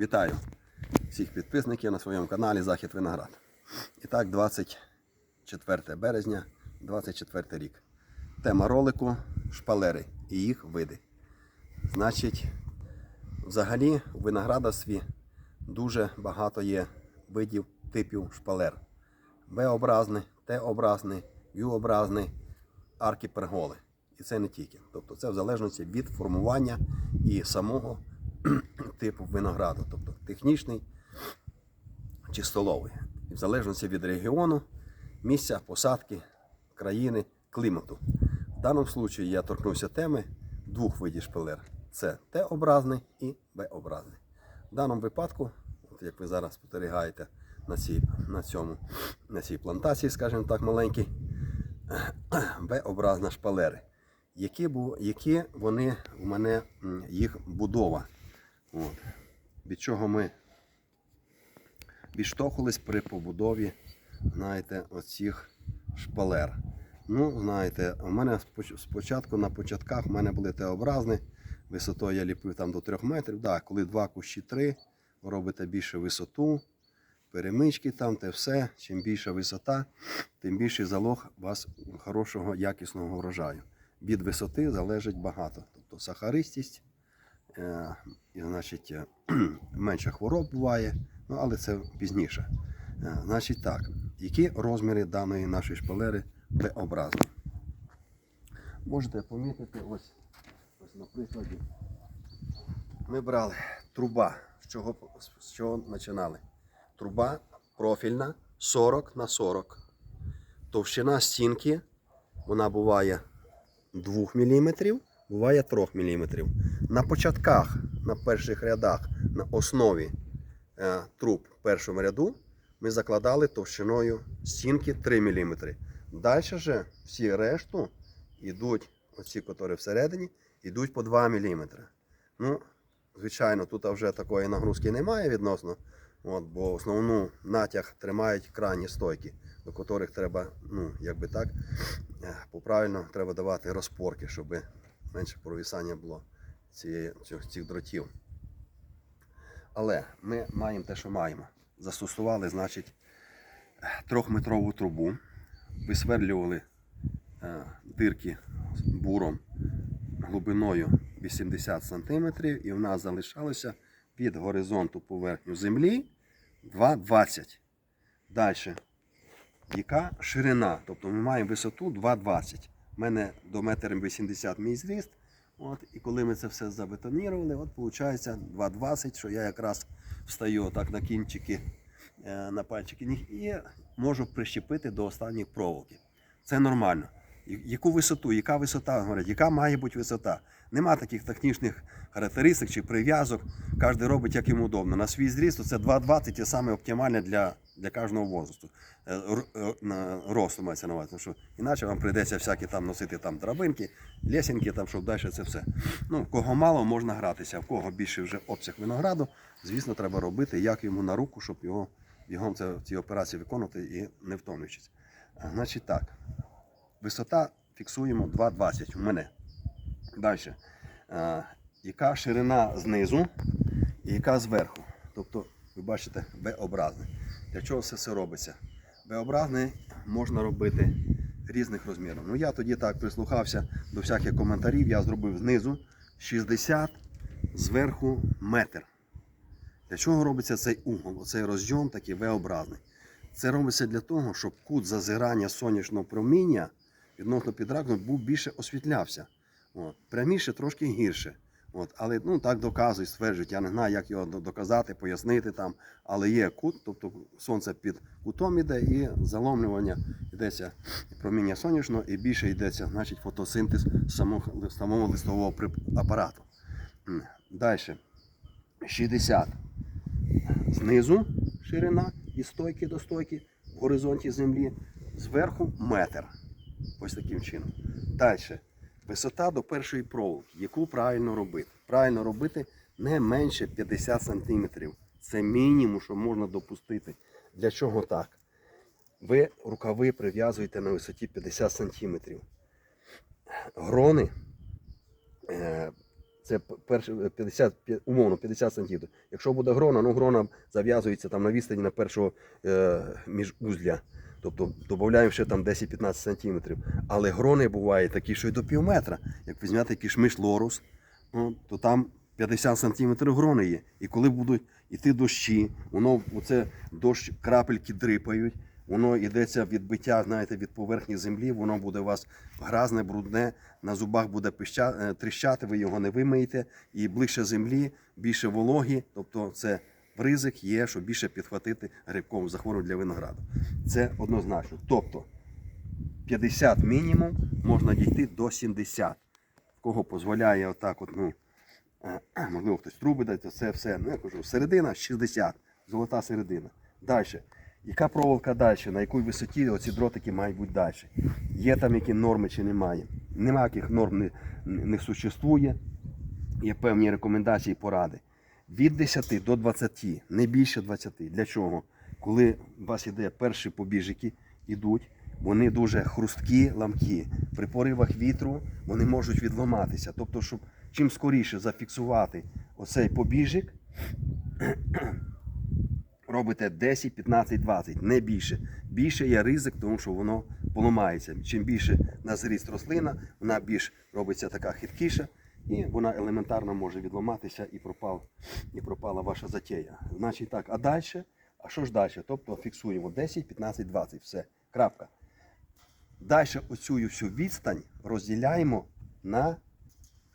Вітаю всіх підписників на своєму каналі Захід Виноград. І так, 24 березня, 24 рік. Тема ролику шпалери і їх види. Значить, взагалі у виноградарстві дуже багато є видів типів шпалер. Б-образний, Т-образний, Ю-образний, арки перголи. І це не тільки. Тобто це в залежності від формування і самого типу винограду, тобто технічний чи столовий. І в залежності від регіону, місця, посадки, країни, клімату. В даному випадку я торкнувся теми двох видів шпалер. Це Т-образний і Б-образний. В даному випадку, от як ви зараз спостерігаєте на цій, на на цій плантації, скажімо так, маленькій, Б-образна шпалери. Які, які вони у мене їх будова. От. Від чого ми відштовхувались при побудові, знаєте, оцих шпалер. Ну, знаєте, у мене спочатку на початках у мене були Т-образні. Висотою я ліпив там до 3 метрів. Да, коли два кущі 3, робите більше висоту, перемички там, те все. Чим більша висота, тим більший залог у вас хорошого якісного врожаю. Від висоти залежить багато. Тобто сахаристість, значить, е, менше хвороб буває, ну, але це пізніше. Е, Значить так, які розміри даної нашої шпалери Т-образні? Можете помітити, ось, ось на прикладі. Ми брали труба. З чого, з чого починали? Труба профільна 40 на 40. Товщина стінки вона буває 2 мм, буває 3 мм. На початках, на перших рядах, на основі е, труб першому ряду ми закладали товщиною стінки 3 мм. Далі же всі решту йдуть, оці, які всередині, йдуть по 2 мм. Ну, звичайно, тут вже такої нагрузки немає відносно, от, бо основну натяг тримають крайні стойки, до яких треба, ну, якби так, е, поправильно треба давати розпорки, щоб менше провісання було цієї, цих, цих дротів. Але ми маємо те, що маємо. Застосували, значить, трьохметрову трубу, висверлювали е, дирки буром глибиною 80 см, і в нас залишалося від горизонту поверхню землі 2,20. Далі. Яка ширина? Тобто ми маємо висоту 2,20. У мене до 1,80 м мій зріст. От, і коли ми це все забетонірували, от виходить 2,20, що я якраз встаю так на кінчики, е, на пальчики ніг і можу прищепити до останніх проволоки. Це нормально. Яку висоту, яка висота, говорять, яка має бути висота? Нема таких технічних характеристик чи прив'язок. Кожен робить як йому удобно. На свій зріст це 2,20 це саме оптимальне для, для кожного возрасту. Е, е, Росту мається на увазі. Що іначе вам прийдеться всякі там носити там драбинки, лесенки, там, щоб далі це все. Ну, кого мало, можна гратися, в кого більше вже обсяг винограду, звісно, треба робити, як йому на руку, щоб його бігом ці операції виконувати і не втомлюючись. Значить так. Висота фіксуємо 2,20 у мене. Далі. Яка ширина знизу і яка зверху. Тобто, ви бачите, Б-образний. Для чого все це робиться? Б-образний можна робити різних розмірів. Ну я тоді так прислухався до всяких коментарів. Я зробив знизу 60, зверху метр. Для чого робиться цей угол, оцей розйом такий V-образний? Це робиться для того, щоб кут зазирання сонячного проміння відносно підракну був більше освітлявся. От. Пряміше трошки гірше. От. Але ну, так доказують, стверджують. Я не знаю, як його доказати, пояснити там. Але є кут, тобто сонце під кутом іде і заломлювання йдеться проміння сонячного, і більше йдеться значить, фотосинтез самого, самого листового апарату. Далі. 60 знизу ширина від стойки до стойки в горизонті землі, зверху метр. Ось таким чином. Далі. Висота до першої проволоки, яку правильно робити. Правильно робити не менше 50 см. Це мінімум, що можна допустити. Для чого так? Ви рукави прив'язуєте на висоті 50 см. Грони, е, Це перше е, 50, п'я- умовно 50 сантиметрів. Якщо буде грона, ну грона зав'язується там на відстані на першого е, міжузля. Тобто додаємо ще там 10-15 сантиметрів. Але грони бувають такі, що й до пів метра. Як візьмете кишмиш лорус, ну, то там 50 сантиметрів грони є. І коли будуть йти дощі, воно оце дощ, крапельки дрипають, воно йдеться відбиття, знаєте, від поверхні землі, воно буде у вас гразне, брудне, на зубах буде пища, е, тріщати, ви його не вимиєте, і ближче землі, більше вологі, тобто це ризик є, щоб більше підхватити грибкову захворювання для винограду. Це однозначно. Тобто 50 мінімум можна дійти до 70. В кого дозволяє отак, от, ну, е, можливо, хтось труби дає, це все. Ну, я кажу, середина 60, золота середина. Далі. Яка проволока далі? На якій висоті оці дротики мають бути далі? Є там які норми чи немає? Нема яких норм не, не существує. Є певні рекомендації, поради. Від 10 до 20, не більше 20. Для чого? Коли у вас іде перші побіжики, ідуть, вони дуже хрусткі, ламкі. При поривах вітру вони можуть відламатися. Тобто, щоб чим скоріше зафіксувати оцей побіжик, робите 10, 15, 20, не більше. Більше є ризик, тому що воно поламається. Чим більше на зріст рослина, вона більш робиться така хиткіша, і вона елементарно може відламатися і пропав, і пропала ваша затея. Значить так, а далі? А що ж далі? Тобто фіксуємо 10, 15, 20, все. Крапка. Далі оцю всю відстань розділяємо на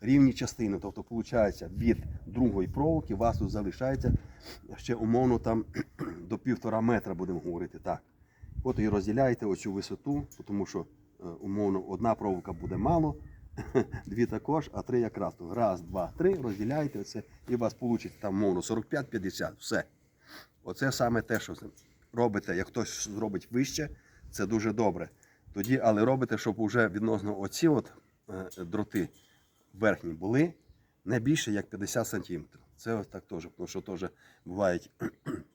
рівні частини. Тобто, виходить, від другої проволоки у вас тут залишається ще умовно там до півтора метра, будемо говорити так. От і розділяєте оцю висоту, тому що е, умовно одна проволока буде мало, дві також, а три якраз. Раз, два, три, розділяєте оце, і у вас вийде там умовно 45-50. Все. Оце саме те, що робите, як хтось зробить вище, це дуже добре. Тоді, але робите, щоб вже відносно оці от е, дроти верхні були не більше як 50 сантиметрів. Це ось так теж, тому що теж бувають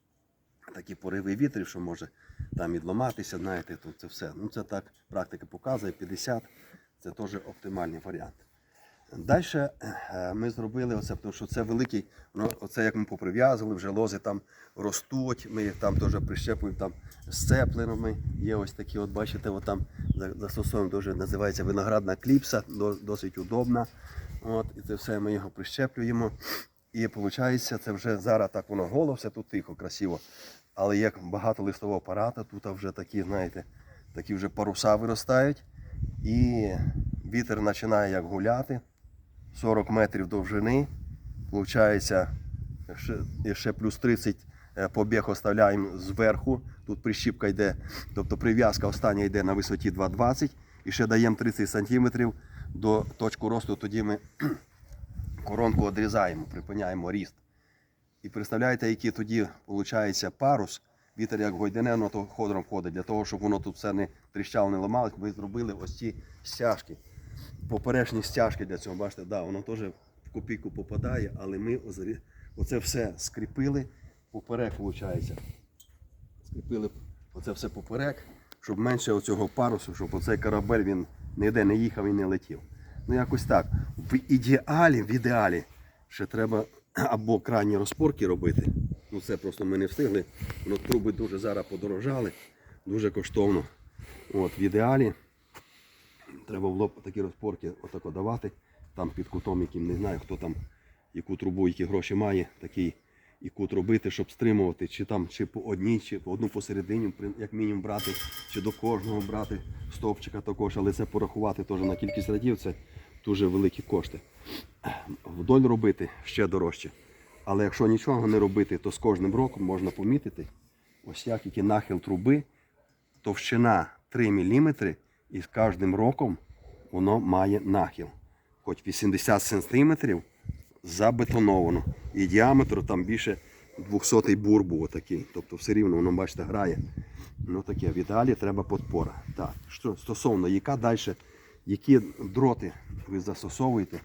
такі пориви вітрів, що може там відламатися, знаєте, тут це все. Ну це так практика показує, 50 це теж оптимальний варіант. Далі ми зробили оце, тому що це великий, ну, оце як ми поприв'язували, вже лози там ростуть, ми їх там теж прищепуємо там сцепленими. Є ось такі, от бачите, от там застосовуємо дуже називається виноградна кліпса, досить удобна. От, і це все ми його прищеплюємо. І виходить, це вже зараз так воно голо, все тут тихо, красиво. Але як багато листового апарата, тут вже такі, знаєте, такі вже паруса виростають. І вітер починає як гуляти. 40 метрів довжини. Получається, ще, плюс 30 е, побіг оставляємо зверху. Тут прищіпка йде, тобто прив'язка остання йде на висоті 2,20 і ще даємо 30 сантиметрів до точки росту. Тоді ми коронку відрізаємо, припиняємо ріст. І представляєте, який тоді виходить парус, вітер як гойдане, воно то ходором входить. Для того, щоб воно тут все не тріщало, не ламалось, ми зробили ось ці стяжки. Поперечні стяжки для цього, бачите, да, воно теж в копійку попадає, але ми оце все скріпили поперек, виходить. Скріпили оце все поперек, щоб менше оцього парусу, щоб оцей корабель він ніде не їхав і не летів. Ну якось так. В ідеалі, в ідеалі ще треба або крайні розпорки робити. Ну це просто ми не встигли. Ну, труби дуже зараз подорожали, дуже коштовно. От, в ідеалі треба було б такі розпорки отако давати. Там під кутом, яким не знаю, хто там яку трубу, які гроші має, такий і кут робити, щоб стримувати, чи там чи по одній, чи по одну посередині, як мінімум брати, чи до кожного брати стовпчика також, але це порахувати теж на кількість радів, це дуже великі кошти. Вдоль робити ще дорожче. Але якщо нічого не робити, то з кожним роком можна помітити, ось як який нахил труби, товщина 3 мм, і з кожним роком воно має нахил. Хоч 80 см забетоновано. І діаметр там більше 200 бур був такий. Тобто все рівно воно, бачите, грає. Ну таке, в ідеалі треба подпора. Так, що стосовно яка далі, які дроти ви застосовуєте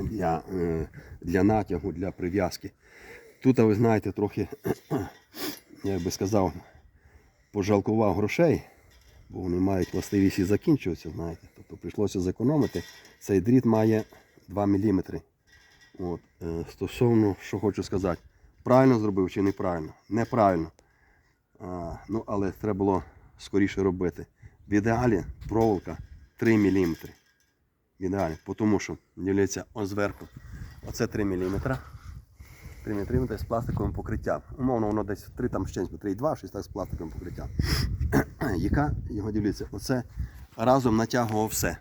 для, е, для натягу, для прив'язки. Тут, ви знаєте, трохи, як би сказав, пожалкував грошей, бо вони мають властивість і закінчуватися, знаєте. Тобто прийшлося зекономити. Цей дріт має 2 мм От, е, стосовно, що хочу сказати, правильно зробив чи неправильно? Неправильно. А, ну, але треба було скоріше робити. В ідеалі проволока 3 мм. В ідеалі, тому що, дивіться, ось зверху. Оце 3 мм. 3 мм з пластиковим покриттям. Умовно, воно десь 3 там ще 3,2, щось так з пластиковим покриттям. Яка, його дивіться, оце разом натягував все.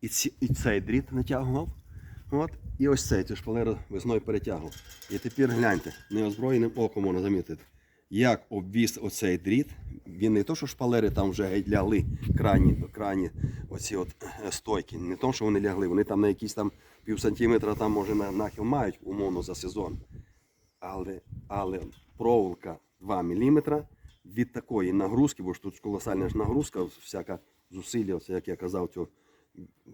І, ці, і цей дріт натягував. От, і ось цей цю шпалеру весною перетягував. І тепер гляньте, неозброєним оком можна замітити, як обвіз оцей дріт. Він не то, що шпалери там вже лягли, крайні, крайні оці от е, стойки. Не то, що вони лягли, вони там на якісь там пів сантиметра там може нахил мають умовно за сезон. Але, але проволока 2 мм від такої нагрузки, бо ж тут колосальна ж нагрузка, всяка зусилля, як я казав, цього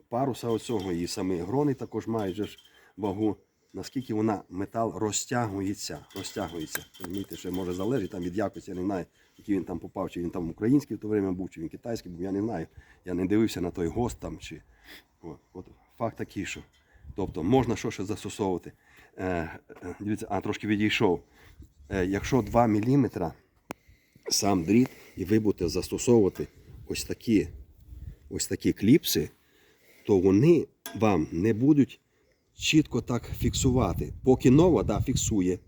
паруса оцього, і самі грони також мають же ж вагу. Наскільки вона метал розтягується, розтягується. Розумієте, що може залежить там від якості, я не знаю, який він там попав, чи він там український в то время був, чи він китайський був, я не знаю. Я не дивився на той гост там. Чи... От, от, факт такий, що. Тобто можна що ще застосовувати. Е, е, дивіться, а трошки відійшов. Е, якщо 2 мм сам дріт, і ви будете застосовувати ось такі, ось такі кліпси, то вони вам не будуть чітко так фіксувати. Поки нова да, фіксує,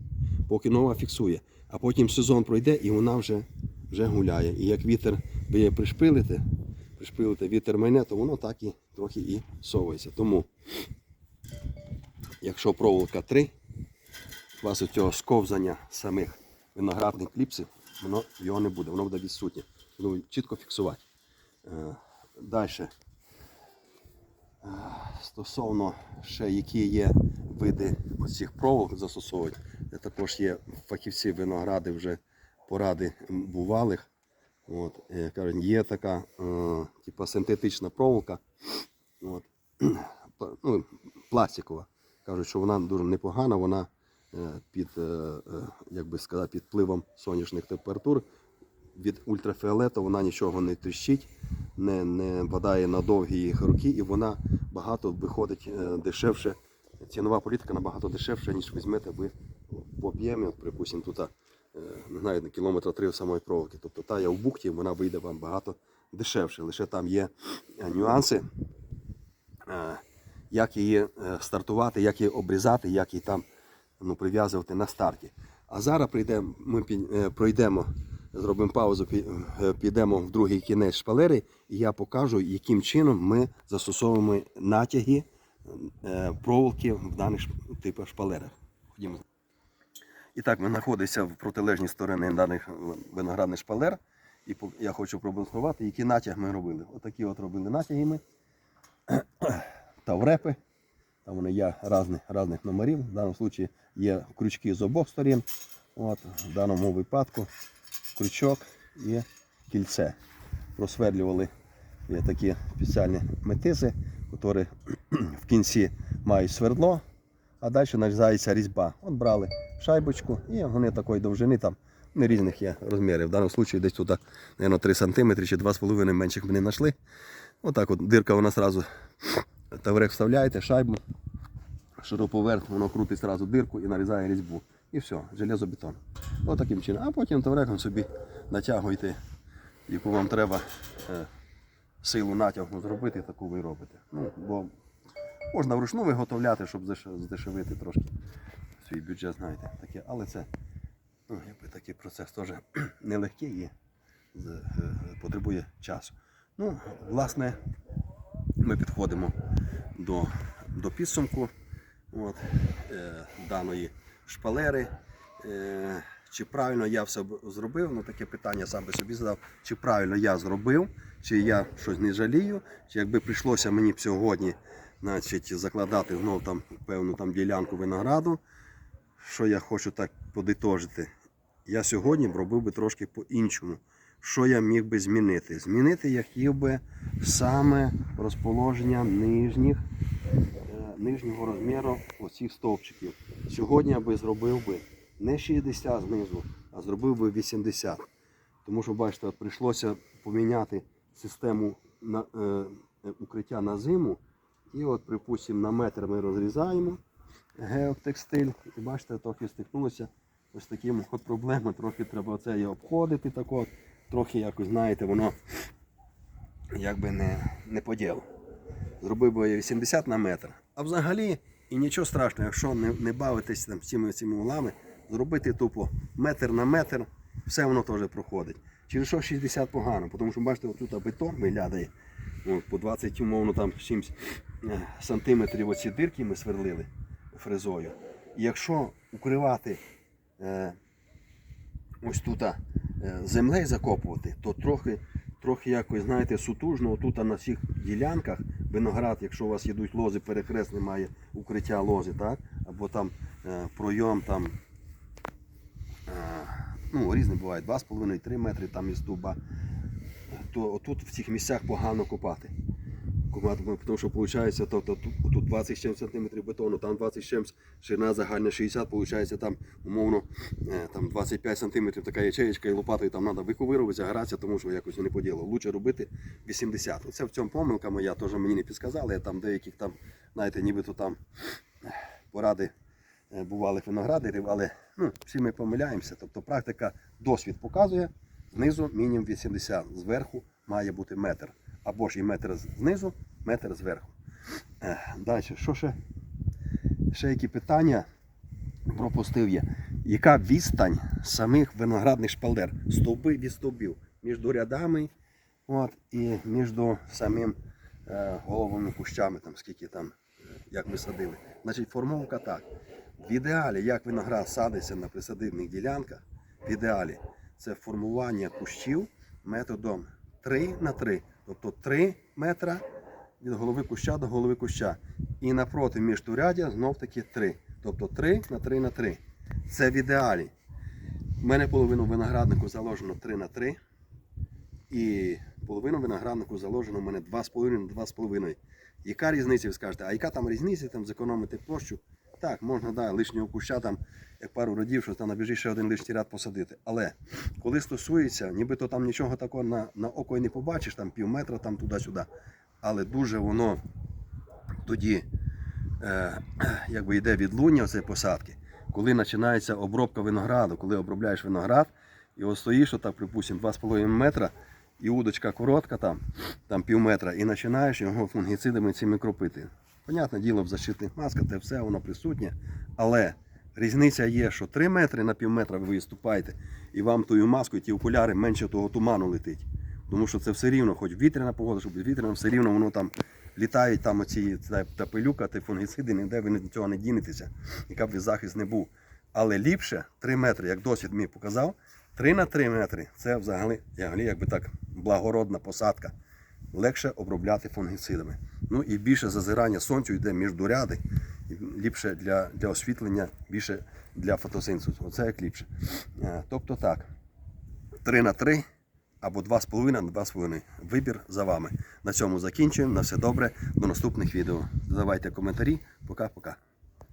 поки нова фіксує, а потім сезон пройде і вона вже, вже гуляє. І як вітер ви її пришпилите, пришпилите вітер мене, то воно так і трохи і совується. Тому, якщо проволока 3, у вас цього сковзання самих виноградних кліпсів, воно його не буде, воно буде відсутнє. Чітко фіксувати. Далі. Стосовно ще які є види оцих проволок застосовують, також є фахівці виногради вже поради бувалих. От, е, кажуть, є така е, типу, синтетична проволока, от, ну, пластикова. Кажуть, що вона дуже непогана, вона е, під, е, е, як би сказати, під впливом сонячних температур від ультрафіолету вона нічого не тріщить, не, не впадає на довгі роки, і вона багато виходить е, дешевше. Цінова політика набагато дешевша, ніж візьмете ви в об'ємі, припустимо, тут е, не знаю, на кілометра три самої проволоки. Тобто та я в бухті, вона вийде вам багато дешевше. Лише там є е, нюанси, як її стартувати, як її обрізати, як її там ну, прив'язувати на старті. А зараз прийдемо, ми пройдемо, зробимо паузу, е, підемо в другий кінець шпалери, і я покажу, яким чином ми застосовуємо натяги е, проволоки в даних типах шпалерах. Ходімо. І так, ми знаходимося в протилежній стороні даних виноградних шпалер. І я хочу продемонструвати, який натяг ми робили. Отакі от робили натяги ми. Таврепи. Там вони є різних, різних номерів. В даному випадку є крючки з обох сторін. От, в даному випадку крючок і кільце. Просверлювали є такі спеціальні метизи, які в кінці мають свердло, а далі нарізається різьба. От брали шайбочку і вони такої довжини там. Не різних є розмірів. В даному випадку десь тут, мабуть, 3 см чи 2,5 менших ми не знайшли. Отак от дирка вона одразу таврек вставляєте, шайбу, шуруповерт, воно крутить одразу дирку і нарізає різьбу. І все, железобетон. Ось таким чином. А потім тавреком собі натягуйте, яку вам треба е, силу натягу зробити, таку ви робите. Ну, бо можна вручну виготовляти, щоб здешевити трошки свій бюджет, знаєте. Таке. Але це ну, якби такий процес теж нелегкий і е, потребує часу. Ну, власне, ми підходимо до, до підсумку от, е, даної шпалери. Е, чи правильно я все зробив? Ну, таке питання сам би собі задав. Чи правильно я зробив, чи я щось не жалію, чи якби прийшлося мені б сьогодні значить, закладати знов там певну там ділянку винограду, що я хочу так подитожити. Я сьогодні б робив би трошки по-іншому. Що я міг би змінити? Змінити я хотів би саме розположення нижніх, нижнього розміру оцих стовпчиків. Сьогодні я би зробив би не 60 знизу, а зробив би 80. Тому що, бачите, прийшлося поміняти систему на, е, е, укриття на зиму І от, припустимо, на метр ми розрізаємо геотекстиль. І бачите, трохи стикнулося ось таким от проблемою. Трохи треба це і обходити так от. Трохи якось, знаєте, воно якби не, не по. Зробив би я 80 на метр. А взагалі, і нічого страшного, якщо не, не бавитись там цими, цими углами, зробити тупо метр на метр, все воно теж проходить. Через що 60 погано, тому що бачите, отут бетон виглядає. От, по 20, умовно, там чимсь е, сантиметрів оці дирки ми сверлили фрезою. І якщо укривати е, ось тут е, землею закопувати, то трохи, трохи якось, знаєте, сутужно, отут на всіх ділянках виноград, якщо у вас йдуть лози, перехрест немає укриття лози, так? або там е, пройом там, е, ну, різні бувають, 2,5-3 метри там із дуба, то отут в цих місцях погано копати. Копати, Тому що виходить, то, то, тут, тут 20 з чимсь сантиметрів бетону, там 20 з ширина загальна 60, виходить там умовно е, там 25 сантиметрів така ячеєчка і лопатою там треба виковируватися, гратися, тому що якось не по ділу. Лучше робити 80. Це в цьому помилка моя, теж мені не підказали. Я там деяких там, знаєте, нібито там е, поради е, бувалих виноградарів, але ну, всі ми помиляємося. Тобто практика, досвід показує, знизу мінімум 80, зверху має бути метр. Або ж і метр знизу, метр зверху. Далі, що ще? Ще які питання пропустив я. Яка відстань самих виноградних шпалер? Стовби від стовбів між рядами от, і між самим е, головами кущами, там, скільки там, е, як ми садили. Значить, формовка так. В ідеалі, як виноград садиться на присадибних ділянках, в ідеалі це формування кущів методом 3 на 3. Тобто 3 метра від голови куща до голови куща. І напроти міжтурядя знов таки 3. Тобто 3 на 3 на 3. Це в ідеалі. У мене половину винограднику заложено 3 на 3. І половину винограднику заложено у мене 2,5 на 2,5. Яка різниця, ви скажете, а яка там різниця там зекономити площу? Так, можна да, лишнього куща там, як пару родів, що там набіжить ще один лишній ряд посадити. Але коли стосується, нібито там нічого такого на, на око і не побачиш, там пів метра там туди-сюди. Але дуже воно тоді е, якби йде відлуння цієї посадки, коли починається обробка винограду, коли обробляєш виноград, і ось стоїш, отак, припустимо, 2,5 метра, і удочка коротка, там, там пів метра, і починаєш його фунгіцидами цими кропити. Понятне діло, в защитних масках, те все воно присутнє, але різниця є, що 3 метри на пів метра ви виступаєте, і вам тою маскою, ті окуляри менше того туману летить. Тому що це все рівно, хоч вітряна погода, щоб вітряна, все рівно воно там літають там оці та, пилюка, та фунгіциди, ніде ви від цього не дінетеся, яка б захист не був. Але ліпше 3 метри, як досвід мій показав, 3 на 3 метри це взагалі, взагалі якби так благородна посадка. Легше обробляти фунгіцидами. Ну і більше зазирання сонцю йде між ряди, ліпше для, для освітлення, більше для фотосинтезу. Оце як ліпше. Е, Тобто так, 3 на 3 або 2,5 на 2,5. Вибір за вами. На цьому закінчуємо. На все добре. До наступних відео. Задавайте коментарі. Пока-пока.